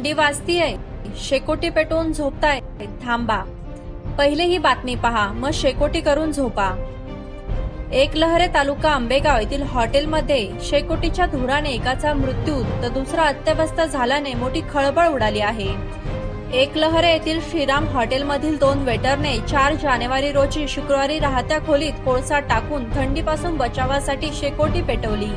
थंडी वाजतीये. शेकोटी पेटवून झोपताय. थांबा. पहिले ही बातमी पहा. मग शेकोटी करून झोपा. एकलहरे तालुका आंबेगाव येथील हॉटेलमध्ये शेकोटीच्या धुराने एकाचा मृत्यू तर दुसरा अत्यवस्थ झाल्याने मोठी खळबळ उडाली आहे. एकलहरे येथील श्रीराम हॉटेलमधील दोन वेटरने चार जानेवारी रोजी शुक्रवारी राहत्या खोलीत कोळसा टाकून थंडीपासून बचावासाठी शेकोटी पेटवली.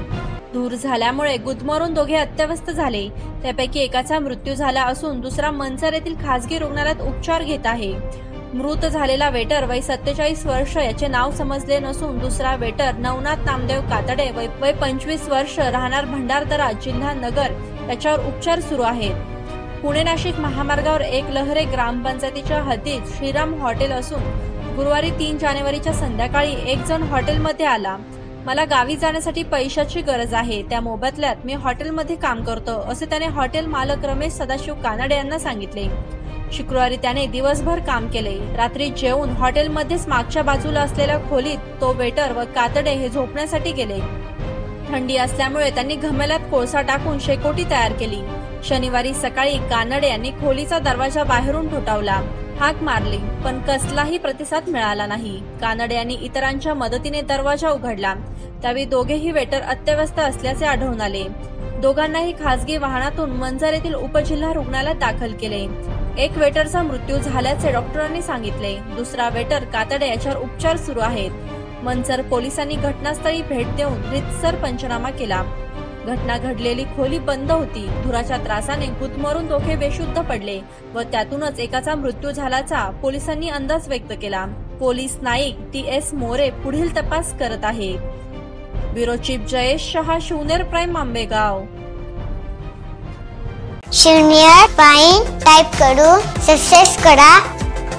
धूर झाल्यामुळे गुदमरून दोघे अत्यवस्थ झाले. त्यापैकी एकाचा मृत्यू झाला असून दुसरा मंचर येथील खासगी रुग्णालयात उपचार घेत आहे. मृत झालेला वेटर वय सत्तेचाळीस वर्ष याचे नाव समजले नसून दुसरा वेटर नवनाथ नामदेव कातडे वय वय पंचवीस वर्ष राहणार भंडारदरा जिल्हा नगर याच्यावर उपचार सुरू आहेत पुणे नाशिक महामार्गावर एक लहरे ग्रामपंचायतीच्या हद्दीत श्रीराम हॉटेल असून गुरुवारी तीन जानेवारीच्या संध्याकाळी एक जण हॉटेलमध्ये आला. मला गावी जाण्यासाठी पैशाची गरज आहे. त्या मोबदल्यात मी हॉटेलमध्ये काम करतो असे त्याने हॉटेल मालक रमेश सदाशिव कानडे यांना सांगितले. शुक्रवारी त्याने दिवसभर काम केले. रात्री जेवून हॉटेलमध्येच मागच्या बाजूला असलेल्या खोलीत तो वेटर व कातडे हे झोपण्यासाठी गेले. थंडी असल्यामुळे त्यांनी घमेल्यात कोळसा टाकून शेकोटी तयार केली. शनिवारी सकाळी कानडे यांनी खोलीचा दरवाजा बाहेरून ठोठावला. हाक मारली पण कसलाही प्रतिसाद मिळाला नाही. कानडे यांनी इतरांच्या मदतीने दरवाजा उघडला. त्यावेळी दोघेही वेटर अत्यवस्थ असल्याचे आढळून आले. दोघांनाही खासगी वाहनातून मंजर येथील उपजिल्हा रुग्णालयात दाखल केले. एक वेटरचा मृत्यू झाल्याचे डॉक्टरांनी सांगितले. दुसरा वेटर कातडे याच्यावर उपचार सुरू आहेत. मंजर पोलिसांनी घटनास्थळी भेट देऊन रितसर पंचनामा केला. घटना घडलेली खोली बंद होती. धुराच्या त्रासाने गुदमरून दोघे बेशुद्ध पडले व त्यातूनच एकाचा मृत्यू झाल्याचा पोलिसांनी अंदाज व्यक्त केला. Police Naik T S More पुढील तपास करत आहे. Bureau chief Jayesh Shah Shivner prime Ambegaon. शून्य पाईन टाईप करू सक्सेस करा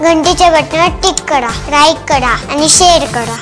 घंटीच्या बटनावर टिक करा लाईक करा आणि शेअर करा.